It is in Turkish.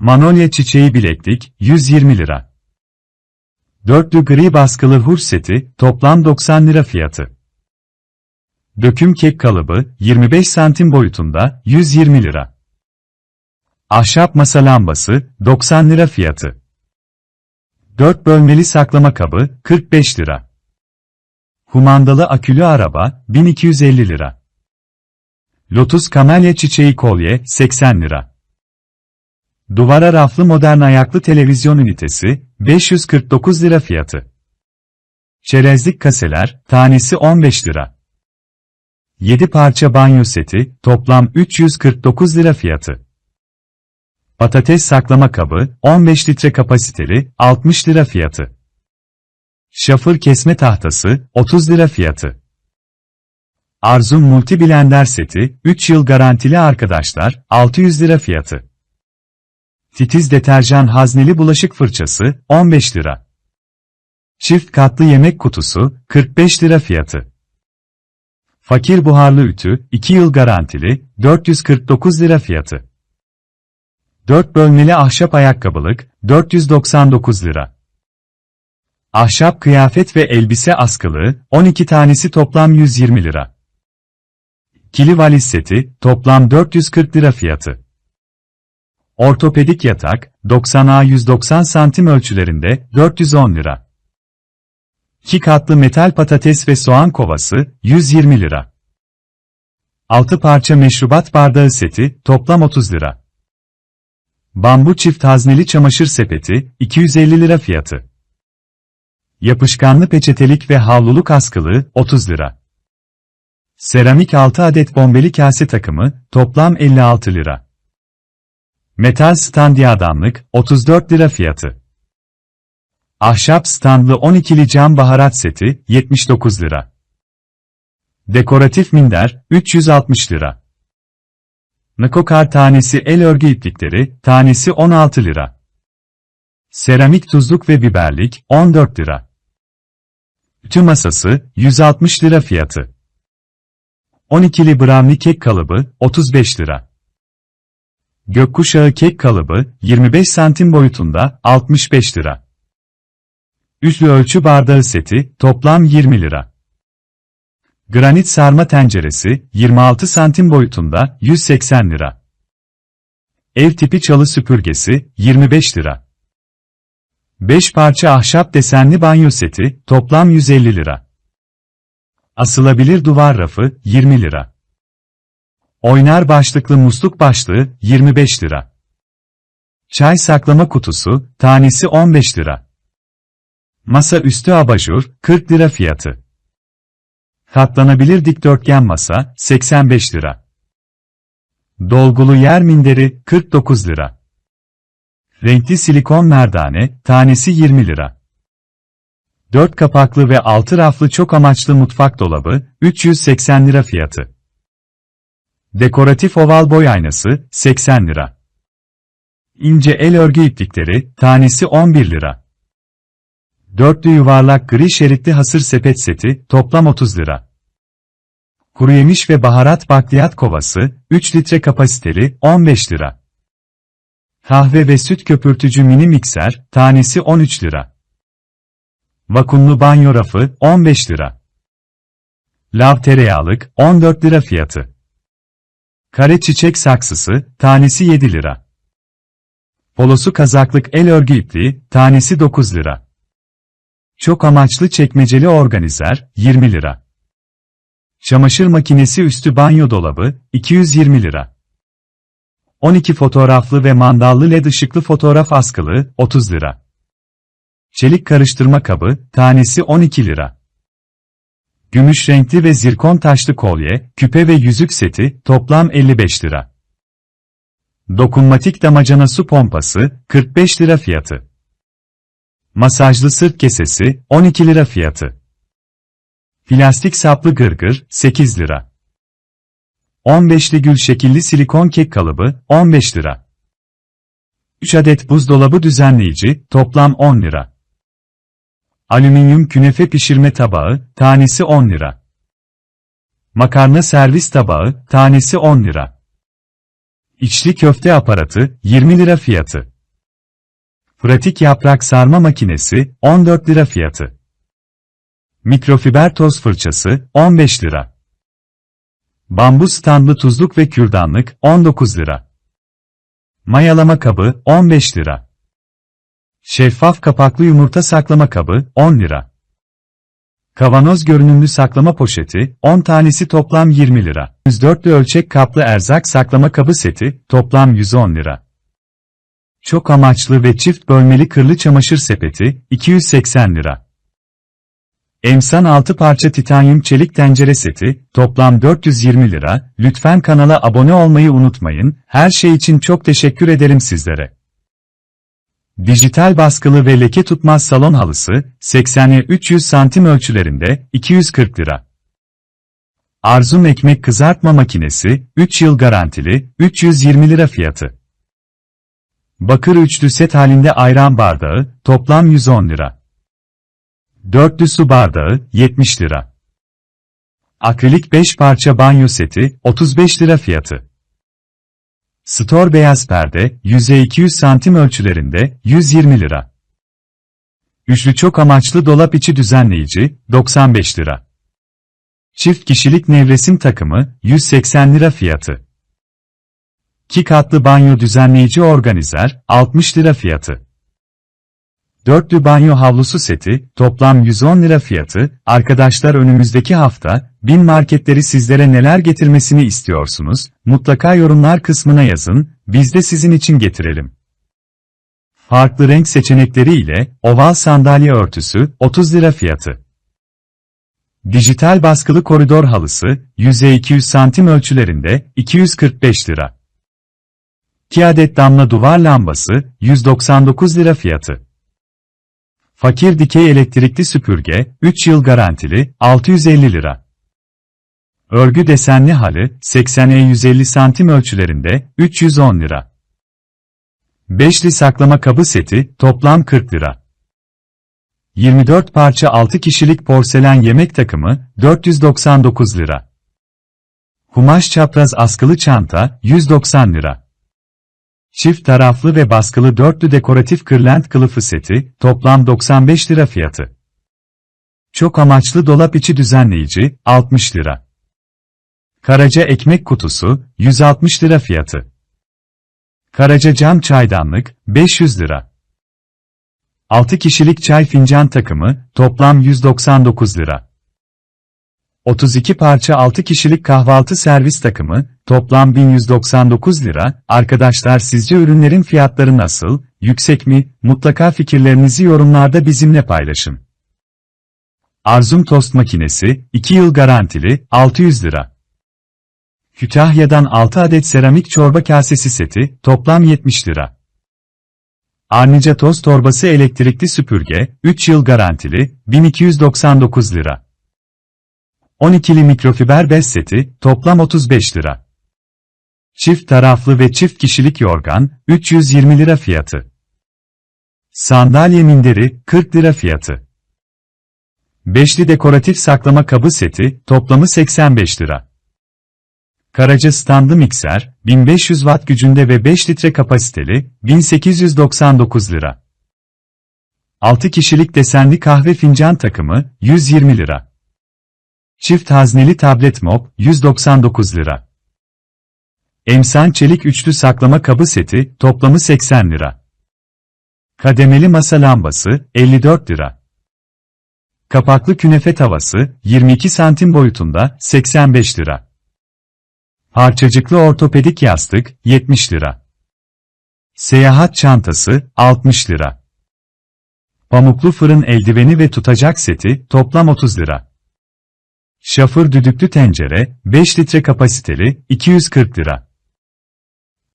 Manolya çiçeği bileklik, 120 lira. Dörtlü gri baskılı huş seti, toplam 90 lira fiyatı. Döküm kek kalıbı, 25 santim boyutunda, 120 lira. Ahşap masa lambası, 90 lira fiyatı. 4 bölmeli saklama kabı, 45 lira. Humandalı akülü araba, 1250 lira. Lotus kamelya çiçeği kolye, 80 lira. Duvara raflı modern ayaklı televizyon ünitesi, 549 lira fiyatı. Çerezlik kaseler, tanesi 15 lira. 7 parça banyo seti, toplam 349 lira fiyatı. Patates saklama kabı, 15 litre kapasiteli, 60 lira fiyatı. Şafır kesme tahtası, 30 lira fiyatı. Arzum Multi Blender seti, 3 yıl garantili arkadaşlar, 600 lira fiyatı. Titiz deterjan hazneli bulaşık fırçası, 15 lira. Çift katlı yemek kutusu, 45 lira fiyatı. Fakir buharlı ütü, 2 yıl garantili, 449 lira fiyatı. 4 bölmeli ahşap ayakkabılık, 499 lira. Ahşap kıyafet ve elbise askılığı, 12 tanesi toplam 120 lira. Kili valiz seti, toplam 440 lira fiyatı. Ortopedik yatak, 90A 190 santim ölçülerinde, 410 lira. 2 katlı metal patates ve soğan kovası, 120 lira. 6 parça meşrubat bardağı seti, toplam 30 lira. Bambu çift hazneli çamaşır sepeti, 250 lira fiyatı. Yapışkanlı peçetelik ve havluluk askılı, 30 lira. Seramik 6 adet bombeli kase takımı, toplam 56 lira. Metal standi adamlık, 34 lira fiyatı. Ahşap standlı 12'li cam baharat seti, 79 lira. Dekoratif minder, 360 lira. Nakokar tanesi el örgü iplikleri, tanesi 16 lira. Seramik tuzluk ve biberlik, 14 lira. Ütü masası, 160 lira fiyatı. 12'li brownie kek kalıbı, 35 lira. Gökkuşağı kek kalıbı, 25 santim boyutunda, 65 lira. Üçlü ölçü bardağı seti, toplam 20 lira. Granit sarma tenceresi, 26 santim boyutunda, 180 lira. Ev tipi çalı süpürgesi, 25 lira. 5 parça ahşap desenli banyo seti, toplam 150 lira. Asılabilir duvar rafı, 20 lira. Oynar başlıklı musluk başlığı, 25 lira. Çay saklama kutusu, tanesi 15 lira. Masa üstü abajur, 40 lira fiyatı. Katlanabilir dikdörtgen masa, 85 lira. Dolgulu yer minderi, 49 lira. Renkli silikon merdane, tanesi 20 lira. 4 kapaklı ve 6 raflı çok amaçlı mutfak dolabı, 380 lira fiyatı. Dekoratif oval boy aynası, 80 lira. İnce el örgü iplikleri, tanesi 11 lira. Dörtlü yuvarlak gri şeritli hasır sepet seti, toplam 30 lira. Kuru yemiş ve baharat bakliyat kovası, 3 litre kapasiteli, 15 lira. Kahve ve süt köpürtücü mini mikser, tanesi 13 lira. Vakumlu banyo rafı, 15 lira. Lav tereyağlık, 14 lira fiyatı. Kare çiçek saksısı, tanesi 7 lira. Polosu kazaklık el örgü ipliği, tanesi 9 lira. Çok amaçlı çekmeceli organizer, 20 lira. Çamaşır makinesi üstü banyo dolabı, 220 lira. 12 fotoğraflı ve mandallı led ışıklı fotoğraf askılı, 30 lira. Çelik karıştırma kabı, tanesi 12 lira. Gümüş renkli ve zirkon taşlı kolye, küpe ve yüzük seti, toplam 55 lira. Dokunmatik damacana su pompası, 45 lira fiyatı. Masajlı sırt kesesi, 12 lira fiyatı. Plastik saplı gırgır, 8 lira. 15'li gül şekilli silikon kek kalıbı, 15 lira. 3 adet buzdolabı düzenleyici, toplam 10 lira. Alüminyum künefe pişirme tabağı, tanesi 10 lira. Makarna servis tabağı, tanesi 10 lira. İçli köfte aparatı 20 lira fiyatı. Pratik yaprak sarma makinesi 14 lira fiyatı. Mikrofiber toz fırçası 15 lira. Bambu standlı tuzluk ve kürdanlık 19 lira. Mayalama kabı 15 lira. Şeffaf kapaklı yumurta saklama kabı 10 lira. Kavanoz görünümlü saklama poşeti 10 tanesi toplam 20 lira. 104'lü ölçek kaplı erzak saklama kabı seti toplam 110 lira. Çok amaçlı ve çift bölmeli kırlı çamaşır sepeti 280 lira. Emsan 6 parça titanyum çelik tencere seti, toplam 420 lira. Lütfen kanala abone olmayı unutmayın. Her şey için çok teşekkür ederim sizlere. Dijital baskılı ve leke tutmaz salon halısı, 80'e 300 santim ölçülerinde, 240 lira. Arzum ekmek kızartma makinesi, 3 yıl garantili, 320 lira fiyatı. Bakır üçlü set halinde ayran bardağı, toplam 110 lira. Dörtlü su bardağı, 70 lira. Akrilik 5 parça banyo seti, 35 lira fiyatı. Stor beyaz perde, yüzey 200 santim ölçülerinde, 120 lira. Üçlü çok amaçlı dolap içi düzenleyici, 95 lira. Çift kişilik nevresim takımı, 180 lira fiyatı. 2 katlı banyo düzenleyici organizer, 60 lira fiyatı. Dörtlü banyo havlusu seti, toplam 110 lira fiyatı, arkadaşlar önümüzdeki hafta, bin marketleri sizlere neler getirmesini istiyorsunuz, mutlaka yorumlar kısmına yazın, biz de sizin için getirelim. Farklı renk seçenekleri ile, oval sandalye örtüsü, 30 lira fiyatı. Dijital baskılı koridor halısı, yüzey 200 santim ölçülerinde, 245 lira. 2 adet damla duvar lambası, 199 lira fiyatı. Fakir dikey elektrikli süpürge, 3 yıl garantili, 650 lira. Örgü desenli halı, 80'e 150 santim ölçülerinde, 310 lira. Beşli saklama kabı seti, toplam 40 lira. 24 parça 6 kişilik porselen yemek takımı, 499 lira. Kumaş çapraz askılı çanta, 190 lira. Çift taraflı ve baskılı dörtlü dekoratif kırlent kılıfı seti, toplam 95 lira fiyatı. Çok amaçlı dolap içi düzenleyici, 60 lira. Karaca ekmek kutusu, 160 lira fiyatı. Karaca cam çaydanlık, 500 lira. 6 kişilik çay fincan takımı, toplam 199 lira. 32 parça 6 kişilik kahvaltı servis takımı, toplam 1199 lira. Arkadaşlar sizce ürünlerin fiyatları nasıl, yüksek mi? Mutlaka fikirlerinizi yorumlarda bizimle paylaşın. Arzum tost makinesi, 2 yıl garantili, 600 lira. Kütahya'dan 6 adet seramik çorba kasesi seti, toplam 70 lira. Arnica toz torbası elektrikli süpürge, 3 yıl garantili, 1299 lira. 12'li mikrofiber bez seti, toplam 35 lira. Çift taraflı ve çift kişilik yorgan, 320 lira fiyatı. Sandalye minderi, 40 lira fiyatı. Beşli dekoratif saklama kabı seti, toplamı 85 lira. Karaca standlı mikser, 1500 watt gücünde ve 5 litre kapasiteli, 1899 lira. 6 kişilik desenli kahve fincan takımı, 120 lira. Çift hazneli tablet mop, 199 lira. Emsan çelik üçlü saklama kabı seti, toplamı 80 lira. Kademeli masa lambası, 54 lira. Kapaklı künefe tavası, 22 santim boyutunda, 85 lira. Parçacıklı ortopedik yastık, 70 lira. Seyahat çantası, 60 lira. Pamuklu fırın eldiveni ve tutacak seti, toplam 30 lira. Şafır düdüklü tencere, 5 litre kapasiteli, 240 lira.